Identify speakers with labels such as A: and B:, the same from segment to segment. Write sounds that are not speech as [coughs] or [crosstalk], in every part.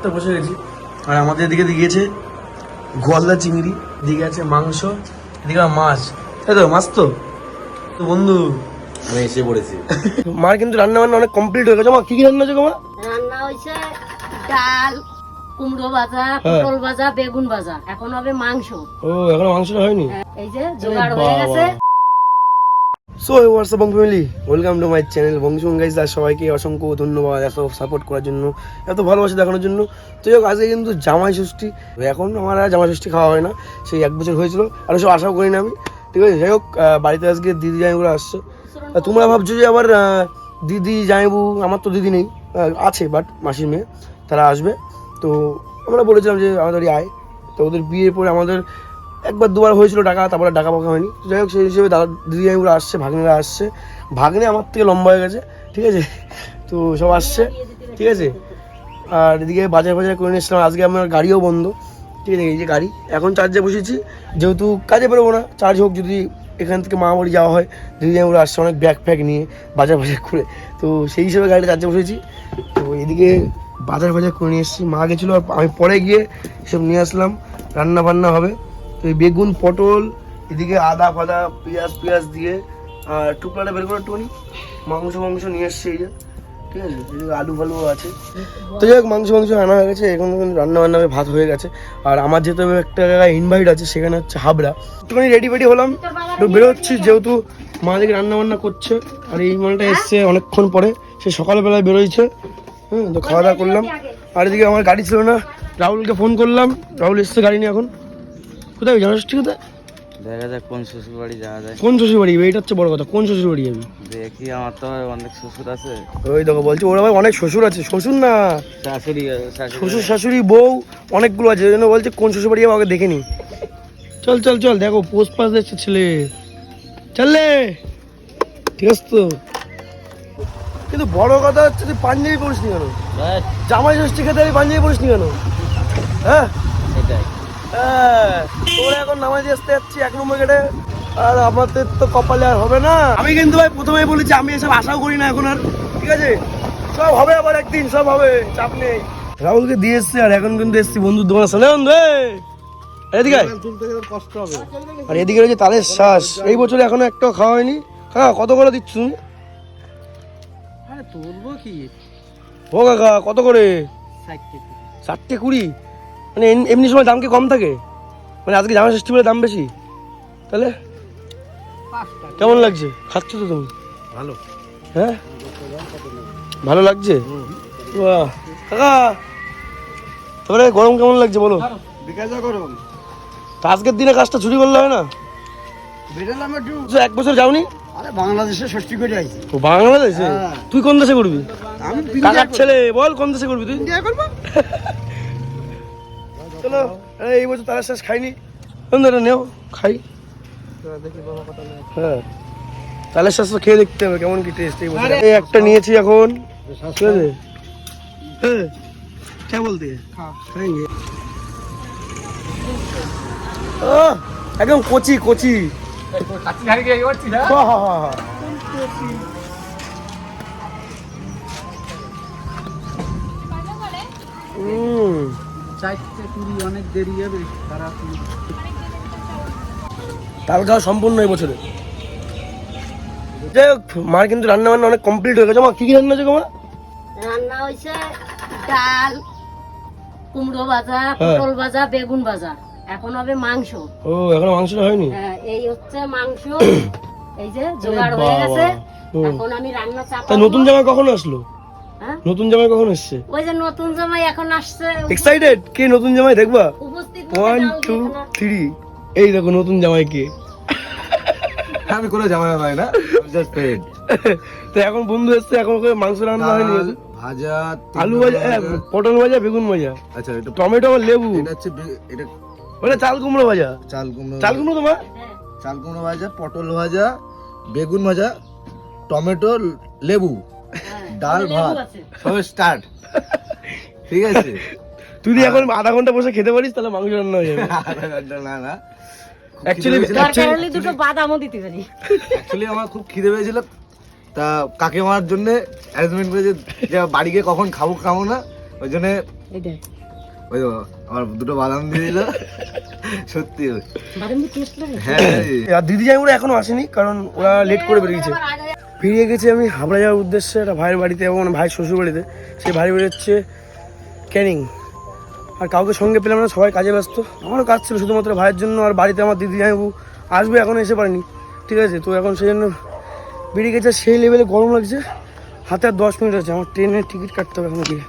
A: করতে বসে গেছি আর আমাদের এদিকে দিয়েছে গলদা চিংড়ি এদিকে আছে মাংস এদিকে মাছ। তাই তো মাছ তো। তো বন্ধু
B: আমি এসে পড়েছি। [laughs]
A: মার কিন্তু রান্না বান্না অনেক কমপ্লিট হয়ে গেছে। মা কি কি রান্না হয়েছে গো মা?
C: রান্না হয়েছে ডাল কুমড়ো ভাজা
A: হ্যাঁ।
C: পটল ভাজা বেগুন ভাজা। এখন হবে মাংস।
A: ও এখন মাংস হয়নি?
C: এই যে জোগাড় হয়ে গেছে।
A: So what's up Bong family welcome to my channel বংশুং guys আর সবাইকে অসংখ্য ধন্যবাদ এত সাপোর্ট করার জন্য, এত ভালোবাসা দেখানোর জন্য। তো যাই আজকে কিন্তু জামাই ষষ্ঠী। এখন আমার জামাই ষষ্ঠী খাওয়া হয় না, সেই এক বছর হয়েছিল। আর সব আশাও করি না আমি। ঠিক আছে, যাই হোক বাড়িতে আজকে দিদি জামাইগুলো আসছে। তোমরা ভাবছ যে আবার দিদি, জামাইবু, আমার তো দিদি নেই আছে বাট মাসির মেয়ে, তারা আসবে। তো আমরা বলেছিলাম যে আমাদের আয়। তো ওদের বিয়ের পরে আমাদের একবার দুবার হয়েছিল ডাকা তারপরে টাকা পাকা হয়নি। যাই হোক, সেই হিসেবে দাদা, দিদি জামাইগুলো আসছে, ভাগ্নেরা আসছে। ভাগ্নে আমার থেকে লম্বা হয়ে গেছে, ঠিক আছে? তো সব আসছে, ঠিক আছে? আর এদিকে বাজার বাজার করে নিয়েছিলাম আজকে আমার গাড়িও বন্ধ, ঠিক আছে? এই যে গাড়ি, এখন চার্জে বসেছি। যেহেতু কাজে বেরোবো না চার্জ হোক যদি এখান থেকে মা মামাবাড়ি যাওয়া হয়, দিদি জামাইগুলো আসছে অনেক ব্যাগ ফ্যাগ নিয়ে বাজার বাজার করে। তো সেই হিসেবে গাড়িটা চার্জে বসেছি। তো এদিকে বাজার বাজার করে নিয়ে এসেছি। মা গেছিল, আর আমি পরে গিয়ে সব নিয়ে আসলাম। রান্না বান্না হবে। তো এই বেগুন, পটল, এদিকে আদা ফাদা পেঁয়াজ পেঁয়াজ দিয়ে, আর টুকরাটা বের করে একটুখানি। মাংস মাংস নিয়ে এসছে এই যে, ঠিক আছে? এদিকে আলু ফালুও আছে। তো যাই হোক, মাংস মাংস আনা হয়ে গেছে। এখন রান্না বান্না ভাত হয়ে গেছে। আর আমার যেহেতু একটা জায়গায় ইনভাইট আছে, সেখানে হচ্ছে হাবড়া। একটুখানি রেডি ফেডি হলাম। একটু বেরোচ্ছি, যেহেতু মা দিকে রান্না বান্না করছে। আর এই মালটা এসছে অনেকক্ষণ পরে। সে সকালবেলায় বেরোইছে। হ্যাঁ তো খাওয়া দাওয়া করলাম। আর এদিকে আমার গাড়ি ছিল না। রাহুলকে ফোন করলাম। রাহুল এসছে গাড়ি নিয়ে এখন। কোথায় জানাস ঠিক কোথায়
B: দেখা যাক কোন শ্বশুর বাড়ি যাওয়া যায়।
A: কোন শ্বশুর বাড়ি যাবি? এইটা হচ্ছে বড় কথা কোন শ্বশুর বাড়ি যাবি?
B: দেখি আমার তো অনেক শ্বশুর আছে।
A: ওই দেখো বলছি ওরা ভাই অনেক শ্বশুর আছে। শ্বশুর না?
B: শাশুড়ি
A: শ্বশুর শাশুড়ি বউ অনেকগুলো আছে। ওই জন্য বলছে কোন শ্বশুর বাড়ি যাব আগে দেখে নি। চল চল চল দেখো পোস্ট পাস দিচ্ছে ছেলে। চললে ঠিক আছে তো? কিন্তু বড় কথা হচ্ছে তুই পাঞ্জাবি পড়িস নি কেন?
B: ব্যাস,
A: জামাই ষষ্ঠী খেতে পাঞ্জাবি পড়িস নি কেন? হ্যাঁ?
B: সেটাই।
A: হ্যাঁ, তোরা এখন নামাজ আসতে যাচ্ছি এক নম্বর গেটে। আর আমাদের তো কপালে আর হবে না। আমি কিন্তু ভাই প্রথমেই বলেছি আমি এসব আশাও করি না এখন আর। ঠিক আছে? সব হবে আবার একদিন সব হবে চাপ নেই। রাহুলকে দিয়ে এসছি আর এখন কিন্তু এসছি বন্ধুর দোকানে। শোনে বন্ধু এদিকে
B: কষ্ট হবে।
A: আর এদিকে রয়েছে তালের শ্বাস। এই বছরে এখনও একটাও খাওয়া হয়নি। হ্যাঁ কত করে দিচ্ছ তুমি?
B: আরে তুলবো কি?
A: ও কাকা কত করে? চারটে কুড়ি? মানে এম- এমনি সময় দাম কি কম থাকে? মানে আজকে জামা ষষ্ঠী বলে দাম বেশি? তাহলে? কেমন লাগছে? খাচ্ছ তো তুমি?
B: ভালো।
A: হ্যাঁ? ভালো লাগছে? বাহ। কাকা তারপরে গরম কেমন লাগছে বলো?
B: বিকাশ গরম।
A: তা আজকের দিনে কাজটা চুরি করলে হয় না?
B: বেরোলাম একটু
A: এক বছর যাওনি?
B: আরে বাংলাদেশে ষষ্ঠী করে আইছি।
A: ও বাংলাদেশে? তুই কোন দেশে করবি?
B: আমি
A: কাকার ছেলে বল কোন দেশে করবি তুই?
B: করব? [laughs]
A: চলো এই বছর তারা শেষ খাইনি। বন্ধু নেও খাই। হ্যাঁ। তালের শ্বাস খেয়ে দেখতে হবে কেমন কি টেস্ট এই বছর। এই একটা নিয়েছি এখন। ঠিক আছে? হ্যাঁ। কে বলতে আহ, একদম কচি কচি। হুম
B: চারটে কুড়ি অনেক দেরি হবে তারা
A: তাল খাওয়া সম্পূর্ণ এই বছরে। যাই হোক মার কিন্তু রান্না বান্না অনেক কমপ্লিট হয়ে গেছে। মা কি কি রান্না হয়েছে গো
C: রান্না হয়েছে ডাল কুমড়ো ভাজা
A: হ্যাঁ।
C: পটল ভাজা বেগুন ভাজা। এখন হবে মাংস।
A: ও এখনও মাংসটা হয়নি?
C: হ্যাঁ, এই হচ্ছে মাংস। [coughs] এই যে জোগাড় হয়ে গেছে। এখন আমি রান্না
A: নতুন জামাই কখন আসলো? নতুন জামাই কখন এসছে?
C: ওই যে নতুন জামাই এখন আসছে।
A: এক্সাইটেড কে নতুন জামাই দেখবা?
C: উপস্থিত
A: ওয়ান টু থ্রি এই দেখো নতুন জামাই কে।
B: আমি কোনো জামাই পাই না জাস্ট পেড
A: তো এখন বন্ধু এসছে এখন ওকে মাংস রান্না হয়নি
B: ভাজা
A: আলু ভাজা এ, পটল ভাজা বেগুন ভাজা।
B: আচ্ছা এটা
A: টমেটো আর লেবু।
B: এটা হচ্ছে এটা
A: ওটা চাল কুমড়ো ভাজা।
B: চাল কুমড়ো
A: চাল কুমড়ো তোমার।
C: হ্যাঁ,
B: চাল কুমড়ো ভাজা পটল ভাজা বেগুন ভাজা টমেটো লেবু।
C: হ্যাঁ।
B: ডাল ভাত। সব স্টার্ট ঠিক আছে?
A: তুই যদি এখন আধা ঘণ্টা বসে খেতে পারিস তাহলে মাংস রান্না হয়ে যাবে। [laughs]
B: না না।
A: অ্যাকচুয়ালি
C: দুটো বাদামও দিতে পারি।
B: অ্যাকচুয়ালি আমার খুব খিদে পেয়েছিল। তা কাকিমার জন্য অ্যারেঞ্জমেন্ট করেছে যে বাড়ি গিয়ে কখন খাব খাব না ওই জন্য ওই আমার দুটো বাদাম দিয়ে দিল। সত্যি
C: বাদাম টেস্ট লাগে
B: হ্যাঁ।
A: আর দিদি যাই ওরা এখনও আসেনি কারণ ওরা লেট করে বেরিয়েছে। বেরিয়ে গেছি আমি হাবড়া যাওয়ার উদ্দেশ্যে একটা ভাইয়ের বাড়িতে এবং মানে ভাইয়ের শ্বশুর বাড়িতে সেই ভাই বাড়ি হচ্ছে ক্যানিং। আর কাউকে সঙ্গে পেলাম না, সবাই কাজে ব্যস্ত। আমারও কাজ ছিল শুধুমাত্র ভাইয়ের জন্য, আর বাড়িতে আমার দিদি যাইবু আসবে, এখনও এসে পারেনি। ঠিক আছে, তো এখন সেই জন্য বেরিয়ে গেছে সেই লেভেলে গরম লাগছে। হাতে আর দশ মিনিট আছে, আমার ট্রেনের টিকিট কাটতে হবে এখন গিয়ে।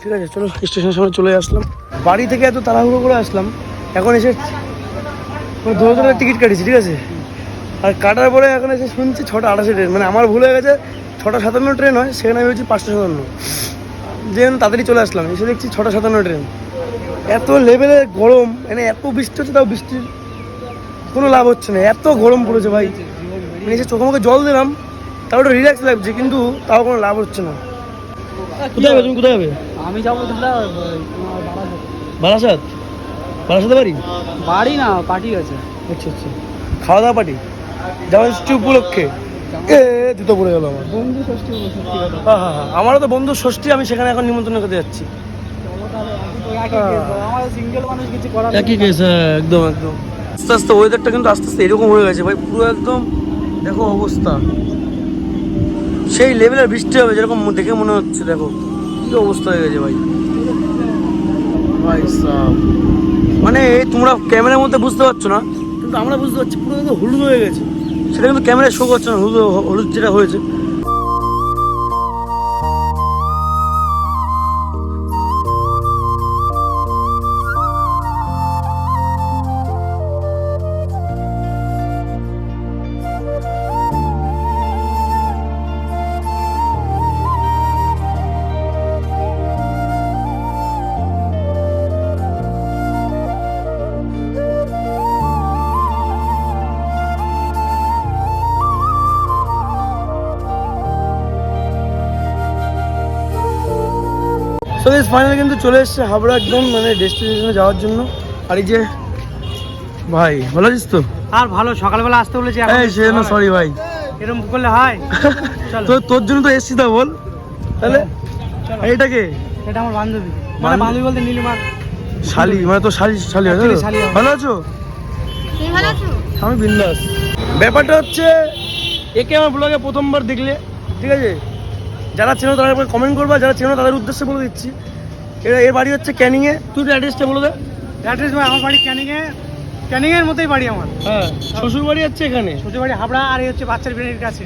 A: ঠিক আছে, চলো, স্টেশনের সামনে চলে আসলাম। বাড়ি থেকে এত তাড়াহুড়ো করে আসলাম, এখন এসে মানে ধরে ধরে টিকিট কাটিছি ঠিক আছে? আর কাটার পরে এখন এসে শুনছি ছটা আঠাশে ট্রেন। মানে আমার ভুল হয়ে গেছে ছটা সাতান্ন ট্রেন হয় সেখানে আমি হচ্ছে পাঁচটা সাতান্ন। যে তাড়াতাড়ি চলে আসলাম এসে দেখছি ছটা সাতান্ন ট্রেন। এত লেভেলে গরম মানে এত বৃষ্টি হচ্ছে তাও বৃষ্টির কোনো লাভ হচ্ছে না এত গরম পড়েছে ভাই। মানে এসে চোখে মুখে জল দিলাম তাও ওটা রিল্যাক্স লাগছে কিন্তু তাও কোনো লাভ হচ্ছে না। কোথায় যাবে তুমি? কোথায় যাবে?
D: আমি যাব
A: বারাসাত? বারাসাতে বাড়ি?
D: বাড়ি না পার্টি আছে।
A: আচ্ছা আচ্ছা। খাওয়া দাওয়া পার্টি? যেমন ষষ্ঠী উপলক্ষে। এ দুটো পড়ে গেল আমার।
D: বন্ধু ষষ্ঠী
A: হ্যাঁ হ্যাঁ হ্যাঁ। আমারও তো বন্ধু ষষ্ঠী আমি সেখানে এখন নিমন্ত্রণ করতে যাচ্ছি।
D: একই
A: কেস একদম একদম। আস্তে আস্তে ওয়েদারটা কিন্তু আস্তে আস্তে এরকম হয়ে গেছে। ভাই পুরো একদম দেখো অবস্থা। সেই লেভেলের বৃষ্টি হবে যেরকম দেখে মনে হচ্ছে দেখো। কি অবস্থা হয়ে গেছে ভাই। ভাই সাব। মানে তোমরা ক্যামেরার মধ্যে বুঝতে পারছ না কিন্তু আমরা বুঝতে পারছি পুরো একদম হলুদ হয়ে গেছে। সেটা কিন্তু ক্যামেরায় শো করছে না হলুদ হলুদ যেটা হয়েছে। সো গাইস ফাইনালি কিন্তু চলে এসেছে হাবড়া একদম মানে ডেস্টিনেশনে যাওয়ার জন্য। আর এই যে ভাই ভালো আছিস তো?
D: আর ভালো সকালবেলা আসতে বলেছি
A: এই সে না সরি ভাই।
D: এরকম করলে হয়। [laughs] চলো।
A: তো তোর জন্য তো এসছি তা বল। তাহলে
D: চলো।
A: এইটাকে
D: এটা আমার বান্ধবী। মানে
A: বান্ধবী?
D: বলতে নীলিমা
A: শালি মানে তো শালি শালি আছে
D: Actually শালি
A: ভালো আছো? আমি বিন্দাস। ব্যাপারটা হচ্ছে একে আমার ব্লগে প্রথমবার দেখলে ঠিক আছে? যারা চেনো তারা কমেন্ট করবা যারা চেনো তাদের উদ্দেশ্যে বলে দিচ্ছি। এরা এর বাড়ি হচ্ছে ক্যানিংয়ে। তুই অ্যাড্রেসটা বলে দে।
D: অ্যাড্রেস আমার বাড়ি ক্যানিং এ ক্যানিং এর মতোই বাড়ি আমার।
A: হ্যাঁ শ্বশুর বাড়ি হচ্ছে এখানে?
D: ছোট বাড়ি হাবড়া আর এই হচ্ছে বাচ্চার বিরিয়ানির কাছে।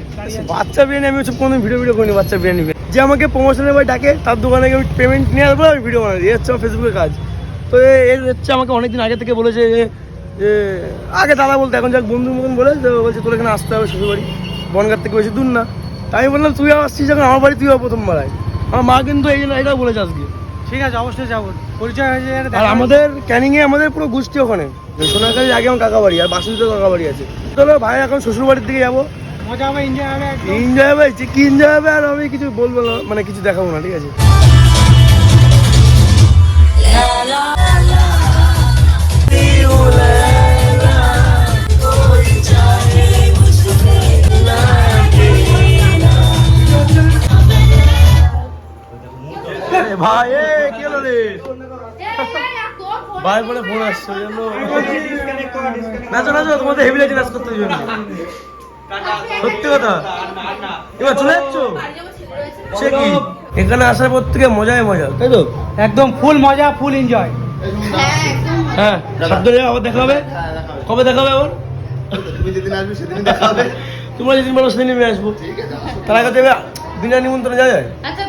A: বাচ্চা বিরিয়ানি আমি হচ্ছে কোনো ভিডিও ভিডিও করিনি বাচ্চা বিরিয়ানি। যে আমাকে প্রমোশনের ভাই ডাকে তার দোকানে গিয়ে আমি পেমেন্ট নিয়ে আসব আমি ভিডিও বানাই এই হচ্ছে আমার ফেসবুকের কাজ। তো এর হচ্ছে আমাকে অনেকদিন আগে থেকে বলেছে যে যে আগে দাদা বলতে এখন যাক বন্ধুর মতন বলে তো বলছে তোর এখানে আসতে হবে শ্বশুর বাড়ি বনগার থেকে বেশি দূর না। তাই আমি বললাম তুই আসছিস যখন আমার বাড়ি তুই প্রথমবার আয় আমার মা কিন্তু এই জন্য এটা বলেছে আজকে।
D: ঠিক আছে অবশ্যই যাব। পরিচয় হয়েছে আর
A: আমাদের ক্যানিংয়ে আমাদের পুরো গোষ্ঠী ওখানে। সোনাকালী আগে আমার কাকা বাড়ি আর বাসুদিতে কাকা বাড়ি আছে। চলো ভাই এখন শ্বশুর বাড়ির দিকে যাব।
D: মজা হবে এনজয় হবে
A: এনজয় হবে? কি এনজয় হবে? আর আমি কিছু বলব না মানে কিছু দেখাবো না ঠিক আছে? ভাই এ কি হলো রে? ভাই বলে ফোন আসছে ওই জন্য। নাচো নাচো তোমাদের হেভি লাগছে নাচ করতে জন্য সত্যি কথা? এবার চলে যাচ্ছ? সে কি? এখানে আসার পর থেকে মজাই মজা তাই তো?
D: একদম ফুল মজা ফুল এনজয়
A: হ্যাঁ সাবধানে আবার দেখা হবে? কবে দেখা হবে আবার
B: তুমি যেদিন আসবে সেদিনই দেখা হবে।
A: তোমরা যেদিন বলো সেদিন আমি আসব। তার আগে দেবে বিনা নিমন্ত্রণে যায়?
E: আচ্ছা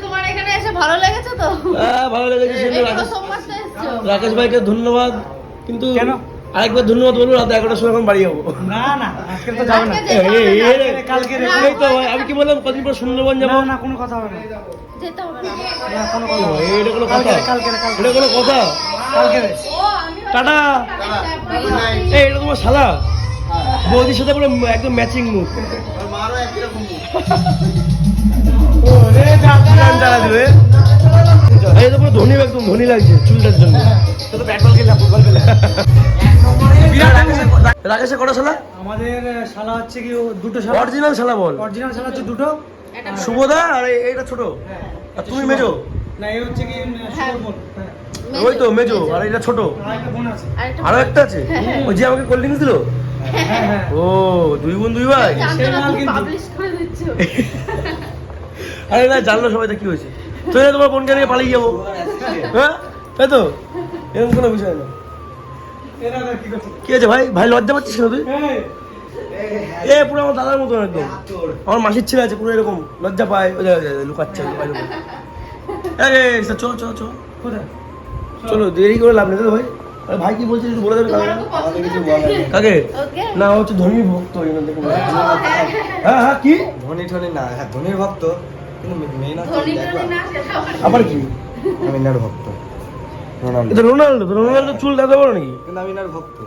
E: ভালো লেগেছে তো?
A: হ্যাঁ ভালো লেগেছে সেজন্য রাকেশ ভাইকে ধন্যবাদ কিন্তু
D: কেন?
A: আরেকবার ধন্যবাদ বলব রাত এগারোটার সময় এখন বাড়ি যাব।
D: না না আজকে তো যাবে না। কালকে
A: আমি কি বললাম কদিন পর সুন্দরবন যাব?
D: না না কোনো কথা হবে না।
E: যেতে হবে না।
D: না কোনো কথা
A: এটা কোনো কথা। এটা কোনো
D: কালকে
A: টাটা। এই এটা তোমার শালা। বৌদির সাথে পুরো একদম ম্যাচিং মুখ
B: মারও একই রকম [laughs]
A: এই তো পুরো ধনী একদম ধনী লাগছে চুলটার জন্য। রাকেশে কটা শালা?
D: আমাদের শালা হচ্ছে কি ও দুটো শালা।
A: অরিজিনাল শালা বল।
D: অরিজিনাল শালা হচ্ছে দুটো।
A: শুভদা আর এইটা ছোট। আর তুমি মেজো?
D: না এই হচ্ছে কি
E: হ্যাঁ।
D: হ্যাঁ।
A: ওই তো মেজো আর এটা ছোট।
D: আর একটা আছে।
A: আরও একটা আছে? ওই যে আমাকে কোল্ড ড্রিঙ্কস দিল?
D: হ্যাঁ হ্যাঁ।
A: ও দুই বোন দুই ভাই। [laughs] আরে না জানলো সবাই তো কি হয়েছে। তো এটা তোমার বোনকে নিয়ে পালিয়ে যাব। হ্যাঁ? তাই তো? এরকম কোনো বিষয় না।
D: কি
A: আছে ভাই? ভাই লজ্জা পাচ্ছিস কেন তুই? এ পুরো আমার দাদার মতো একদম। আমার মাসির ছেলে আছে পুরো এরকম। লজ্জা পায়। ওই লুকাচ্ছে লুকায়। আরে চ চ চ
D: কোথায়?
A: চলো দেরি করে লাভ নেই তো ভাই? আরে ভাই কি বলছে একটু বলে দেবে কাকে? না হচ্ছে ধর্মী ভক্ত
E: হ্যাঁ। হ্যাঁ
A: হ্যাঁ কি?
F: ধনী টনি না হ্যাঁ ধনির ভক্ত।
E: আবার
A: কি?
F: আমি ভক্ত রোনাল্ডো
A: রোনাল্ডো রোনাল্ডো চুল দাদা বলো নাকি?
F: কিন্তু আমি ভক্ত।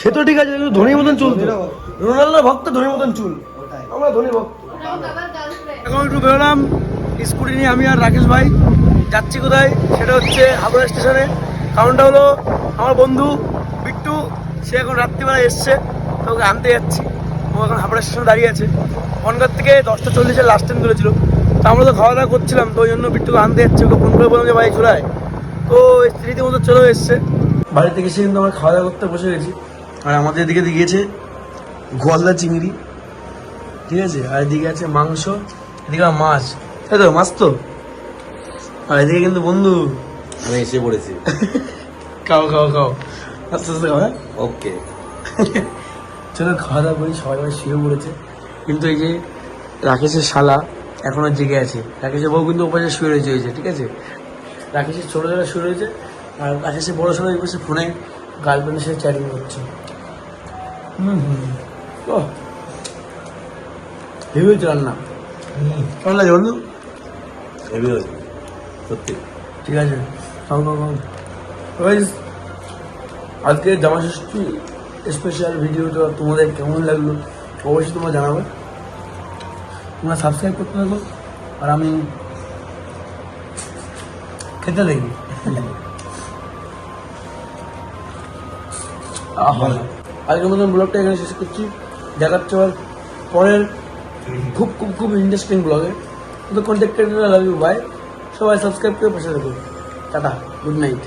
A: সে তো ঠিক আছে কিন্তু ধনীর মতন চুল। রোনাল্ডো ভক্ত। ধনীর মতন চুল। আমরা ধনী ভক্ত। এখন একটু বেরোলাম স্কুটি নিয়ে আমি আর রাকেশ ভাই। যাচ্ছি কোথায়? সেটা হচ্ছে হাবড়া স্টেশনে। কারণটা হলো আমার বন্ধু বিট্টু সে এখন রাত্রিবেলা এসছে তো ওকে আনতে যাচ্ছি। ও এখন হাবড়া স্টেশনে দাঁড়িয়ে আছে। বনগাঁ থেকে দশটা চল্লিশের লাস্ট ট্রেন ধরেছিল। তো আমরা তো খাওয়া দাওয়া করছিলাম তো ওই জন্য বিট্টুকে আনতে যাচ্ছে ওকে ফোন করে বললাম যে ভাই চলে। তো রীতিমতো চলেও এসছে। বাড়ি থেকে এসে কিন্তু আমরা খাওয়া দাওয়া করতে বসে গেছি। আর আমাদের এদিকে দিয়েছে গোয়ালদা চিংড়ি। ঠিক আছে? আর এদিকে আছে মাংস এদিকে মাছ। তাই তো? মাছ তো? আর এদিকে কিন্তু বন্ধু।
F: আমি এসে পড়েছি।
A: খাও খাও খাও। আস্তে আস্তে খাও হ্যাঁ?
F: ওকে।
A: চলো খাওয়া দাওয়া করি সবাই সবাই শুয়ে পড়েছে। কিন্তু এই যে রাকেশের শালা এখনও জেগে আছে। রাকেশের বউ কিন্তু ওপাশে শুয়ে রয়েছে হয়েছে ঠিক আছে? রাকেশের ছোটো ছোটো শুয়ে রয়েছে আর রাকেশের বড় ছোটো এই পাশে ফোনে গার্লফ্রেন্ডের সাথে চ্যাটিং করছে। হুম হুম। ও হেভি হয়েছে রান্না? কেমন লাগে বন্ধু?
F: হেভি হয়েছে সত্যি।
A: ঠিক আছে খাও খাও খাও। আজকে জামা ষষ্ঠী স্পেশাল ভিডিওটা তোমাদের কেমন লাগল? অবশ্যই তোমরা জানাবে। তোমরা সাবস্ক্রাইব করতে থাকো আর আমি খেতে দেখি [laughs] আজকের মতন ব্লগটা এখানে শেষ করছি। দেখাচ্ছে আবার পরের খুব খুব খুব ইন্টারেস্টিং ব্লগে তো কন্ট্যাক্ট লাভ ইউ বাই সবাই সাবস্ক্রাইব করে পাশে থাকুন টাটা গুড নাইট